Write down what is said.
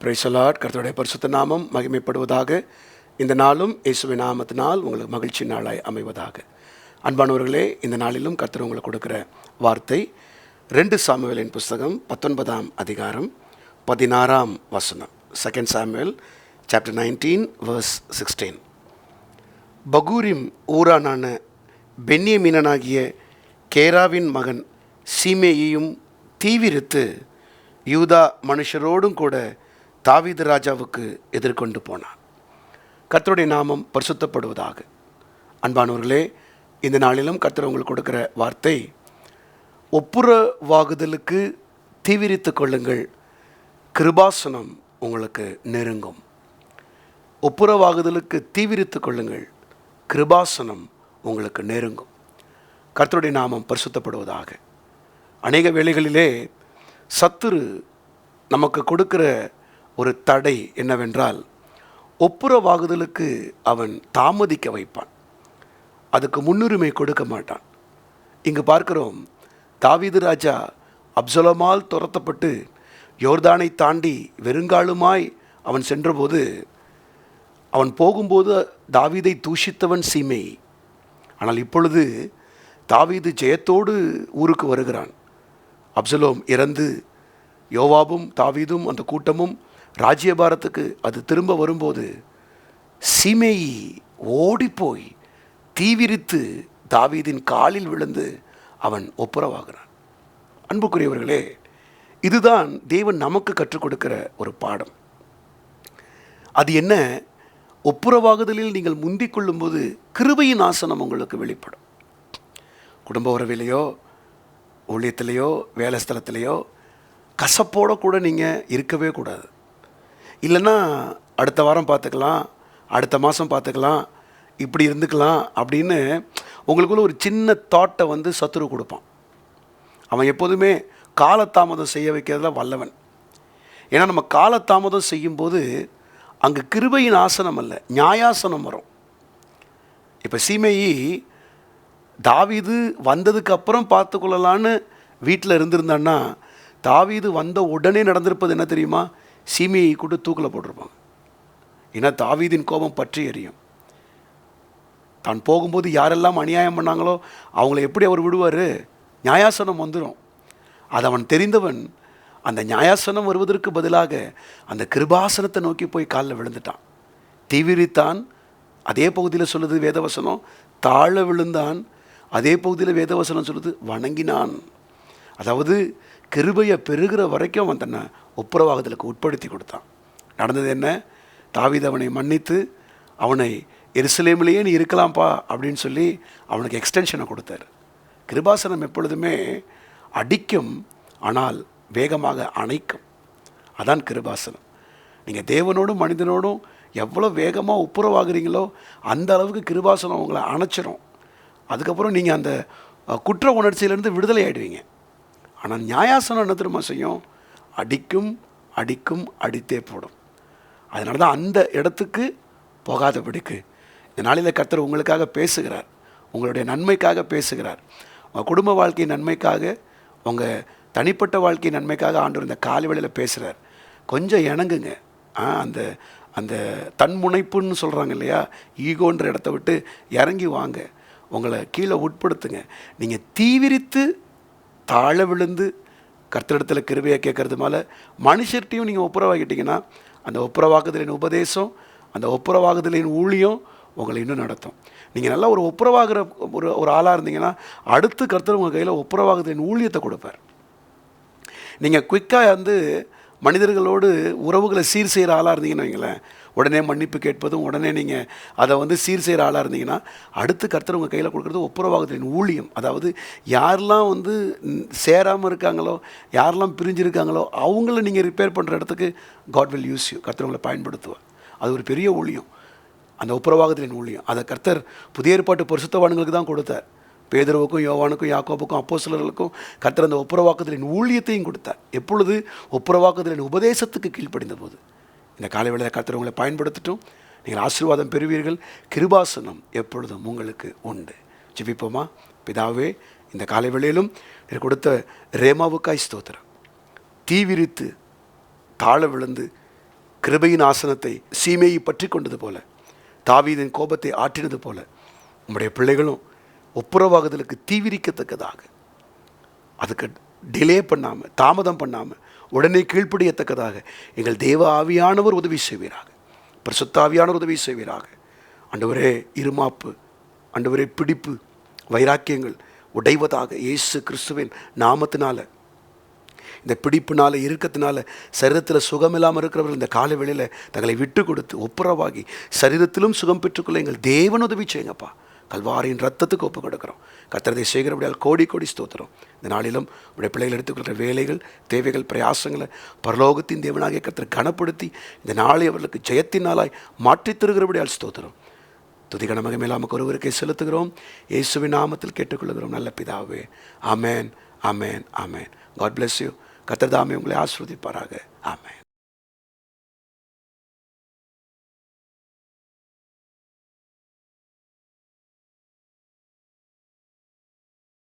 பிரைசலாட் கர்த்தருடைய பரிசுத்த நாமம் மகிமைப்படுவதாக. இந்த நாளும் இயேசுவை நாமத்தினால் உங்களுக்கு மகிழ்ச்சி நாளாய் அமைவதாக. அன்பானவர்களே இந்த நாளிலும் கர்த்தர் உங்களுக்கு கொடுக்குற வார்த்தை ரெண்டு சாமுவேலின் புஸ்தகம் பத்தொன்பதாம் அதிகாரம் பதினாறாம் வசனம். Second Samuel chapter nineteen verse sixteen Bahurim ஊரானான பென்யமீனனாகிய கேராவின் மகன் சீமேயையும் தீவிரித்து யூதா மனுஷரோடும் கூட தாவீது ராஜாவுக்கு எதிர்கொண்டு போனான். கத்தருடைய நாமம் பரிசுத்தப்படுவதாக. அன்பானவர்களே இந்த நாளிலும் கர்த்தர் உங்களுக்கு கொடுக்குற வார்த்தை ஒப்புரவாகுதலுக்கு தீவிரித்து கொள்ளுங்கள் கிருபாசனம் உங்களுக்கு நெருங்கும். ஒப்புரவாகுதலுக்கு தீவிரித்து கொள்ளுங்கள் கிருபாசனம் உங்களுக்கு நெருங்கும். கர்த்தருடைய நாமம் பரிசுத்தப்படுவதாக. அநேக வேளைகளிலே சத்துரு நமக்கு கொடுக்கிற ஒரு தடை என்னவென்றால் ஒப்புரவாகுதலுக்கு அவன் தாமதிக்க வைப்பான். அதுக்கு முன்னுரிமை கொடுக்க மாட்டான். இங்கு பார்க்கிறோம் தாவீது ராஜா அப்சலமால் துரத்தப்பட்டு யோர்தானை தாண்டி வெறுங்காலுமாய் அவன் சென்றபோது அவன் போகும்போது தாவீதை தூஷித்தவன் சீமை. ஆனால் இப்பொழுது தாவீது ஜெயத்தோடு ஊருக்கு வருகிறான். அப்சலோம் இறந்து யோவாபும் தாவீதும் அந்த கூட்டமும் ராஜ்யபாரத்துக்கு அது திரும்ப வரும்போது சீமேயி ஓடிப்போய் தீவிரித்து தாவீதின் காலில் விழுந்து அவன் ஒப்புரவாகிறான். அன்புக்குரியவர்களே இதுதான் தேவன் நமக்கு கற்றுக் கொடுக்கிற ஒரு பாடம். அது என்ன? ஒப்புரவாகுதலில் நீங்கள் முந்திக் கொள்ளும்போது கிருபையின் ஆசனம் உங்களுக்கு வெளிப்படும். குடும்ப உறவிலையோ ஊழியத்திலேயோ வேலை ஸ்தலத்திலேயோ கசப்போட கூட நீங்கள் இருக்கவே கூடாது. இல்லைன்னா அடுத்த வாரம் பார்த்துக்கலாம் அடுத்த மாதம் பார்த்துக்கலாம் இப்படி இருந்துக்கலாம் அப்படின்னு உங்களுக்குள்ள ஒரு சின்ன தாட்டை வந்து சத்துரு கொடுப்பான். அவன் எப்போதுமே காலதாமதம் செய்ய வைக்கிறதுல வல்லவன். ஏன்னா நம்ம காலதாமதம் செய்யும்போது அங்கே கிருபையின் ஆசனம் அல்ல நியாயாசனம் வரும். இப்போ சீமையி தாவீது வந்ததுக்கு அப்புறம் பார்த்து கொள்ளலான்னு வீட்டில் இருந்திருந்தான்னா தாவீது வந்த உடனே நடந்திருப்பது என்ன தெரியுமா? சீமையை கூட தூக்கில் போட்டிருப்பாங்க. ஏன்னா தாவீதின் கோபம் பற்றி எறியும் தான் போகும்போது யாரெல்லாம் அநியாயம் பண்ணாங்களோ அவங்கள எப்படி அவர் விடுவார்? நியாயாசனம் வந்துடும் அது அவன் தெரிந்தவன் அந்த நியாயாசனம் வருவதற்கு பதிலாக அந்த கிருபாசனத்தை நோக்கி போய் காலில் விழுந்துட்டான். தீவிரித்தான் அதே பகுதியில் சொல்லுது வேதவசனம் தாழ விழுந்தான் அதே பகுதியில் வேதவசனம் சொல்லுது வணங்கினான். அதாவது கிருபையை பெருகிற வரைக்கும் அவன் தன்னை ஒப்புரவாகுதலுக்கு உட்படுத்தி கொடுத்தான். நடந்தது என்ன? தாவித அவனை மன்னித்து அவனை எருசலேமிலேயே நீ இருக்கலாம்ப்பா அப்படின்னு சொல்லி அவனுக்கு எக்ஸ்டென்ஷனை கொடுத்தார். கிருபாசனம் எப்பொழுதுமே அடிக்கும் ஆனால் வேகமாக அணைக்கும். அதான் கிருபாசனம். நீங்கள் தேவனோடும் மனிதனோடும் எவ்வளோ வேகமாக ஒப்புரவாகிறீங்களோ அந்த அளவுக்கு கிருபாசனம் உங்களை அணைச்சிரும். அதுக்கப்புறம் நீங்கள் அந்த குற்ற உணர்ச்சியிலேருந்து விடுதலை ஆயிடுவீங்க. ஆனால் நியாயாசனம் என்ன திரும்ப செய்யும்? அடிக்கும் அடிக்கும் அடித்தே போடும். அதனால தான் அந்த இடத்துக்கு போகாதபடிக்கு இந்த நாளில் கர்த்தர் உங்களுக்காக பேசுகிறார். உங்களுடைய நன்மைக்காக பேசுகிறார். உங்கள் குடும்ப வாழ்க்கை நன்மைக்காக உங்கள் தனிப்பட்ட வாழ்க்கை நன்மைக்காக ஆண்டு இந்த காலை வேளையில் பேசுகிறார் கொஞ்சம் இணங்குங்க. ஆ அந்த அந்த தன்முனைப்புன்னு சொல்கிறாங்க இல்லையா? ஈகோன்ற இடத்த விட்டு இறங்கி வாங்க. உங்களை கீழே உட்படுத்துங்க. நீங்கள் தீவிரித்து தாழ விழுந்து கர்த்தரிடத்தில் கிருபையை கேட்கறது மேலே மனுஷர்கிட்டையும் நீங்கள் ஒப்புரவாகிட்டீங்கன்னா அந்த ஒப்புரவாக்குதலின் உபதேசம் அந்த ஒப்புரவாகுதலின் ஊழியம் உங்களை இன்னும் நடத்தும். நீங்கள் நல்லா ஒரு ஒப்புரவாகிற ஒரு ஒரு ஆளாக இருந்தீங்கன்னா அடுத்து கர்த்தர் உங்கள் கையில் ஒப்புரவாகுதலின் ஊழியத்தை கொடுப்பார். நீங்கள் குயிக்காக வந்து மனிதர்களோடு உறவுகளை சீர் செய்கிற ஆளாக இருந்தீங்கன்னு வைங்களேன் உடனே மன்னிப்பு கேட்பதும் உடனே நீங்கள் அதை வந்து சீர் செய்கிற ஆளாக இருந்தீங்கன்னா அடுத்து கர்த்தர் உங்கள் கையில் கொடுக்குறது ஒப்புரவாகத்தின் ஊழியம். அதாவது யாரெல்லாம் வந்து சேராமல் இருக்காங்களோ யாரெல்லாம் பிரிஞ்சிருக்காங்களோ அவங்கள நீங்கள் ரிப்பேர் பண்ணுற இடத்துக்கு காட் வில் யூஸ் யூ கர்த்தர் உங்களை பயன்படுத்துவார். அது ஒரு பெரிய ஊழியம். அந்த ஒப்புரவாகத்தின் ஊழியம். அதை கர்த்தர் புதிய ஏற்பாட்டு பரிசுத்தவான்களுக்கு தான் கொடுத்தார். பேதர்வுக்கும் யோவானுக்கும் யாக்கோபுக்கும் அப்போஸ்தலர்களுக்கும் கர்த்தர் அந்த ஒப்புரவாக்குதலின் ஊழியத்தையும் கொடுத்தார். எப்பொழுது ஒப்புரவாக்குதலின் உபதேசத்துக்கு கீழ்ப்படிந்த போது இந்த காலை வேளையில் கர்த்தர் உங்களை பயன்படுத்தட்டும். நீங்கள் ஆசீர்வாதம் பெறுவீர்கள். கிருபாசனம் எப்பொழுதும் உங்களுக்கு உண்டு. ஜிபிப்போமா? பிதாவே இந்த காலை வேளையிலும் எனக்கு கொடுத்த ரேமாவுக்காய் ஸ்தோத்திரம். தீவிரித்து தாழ விழுந்து கிருபையின் ஆசனத்தை சீமையை பற்றி கொண்டது போல தாவீதின் கோபத்தை ஆற்றினது போல உங்களுடைய பிள்ளைகளும் ஒப்புரவாகுதலுக்கு தீவிரிக்கத்தக்கதாக. அதுக்கு டிலே பண்ணாமல் தாமதம் பண்ணாமல் உடனே கீழ்ப்படியத்தக்கதாக. எங்கள் தேவ ஆவியானவர் உதவி செய்வீராக. பிரசுத்தாவியானவர் உதவி செய்வீராக. அண்டவரே இருமாப்பு அண்டவரே பிடிப்பு வைராக்கியங்கள் உடைவதாக இயேசு கிறிஸ்துவின் நாமத்தினால. இந்த பிடிப்புனால இறுக்கத்தினால சரீரத்தில் சுகம் இல்லாமல் இருக்கிறவர்கள் இந்த கால வேளையில் தங்களை விட்டு கொடுத்து ஒப்புரவாகி சரீரத்திலும் சுகம் பெற்றுக்கொள்ள எங்கள் தேவன் உதவி செய்யுங்கப்பா. கல்வாரியின் ரத்தத்துக்கு ஒப்பு கொடுக்குறோம். கத்திரதை செய்கிறபடியால் கோடி கோடி ஸ்தோத்திரம். இந்த நாளிலும் உடைய பிள்ளைகள் எடுத்துக்கொள்கிற வேலைகள் தேவைகள் பிரயாசங்களை பரலோகத்தின் தேவனாகிய கத்திர கனப்படுத்தி இந்த நாளை அவர்களுக்கு ஜெயத்தின் நாளாய் மாற்றித் தருகிறபடியால் ஸ்தோத்திரம். துதிகன மகிமையிலாமக்கு ஒருவருக்கே செலுத்துகிறோம். இயேசுவின் நாமத்தில் கேட்டுக்கொள்கிறோம் நல்ல பிதாவே. Amen amen amen God bless you கத்தர்தாமே உங்களை ஆஸ்வதிப்பாராக ஆமேன்.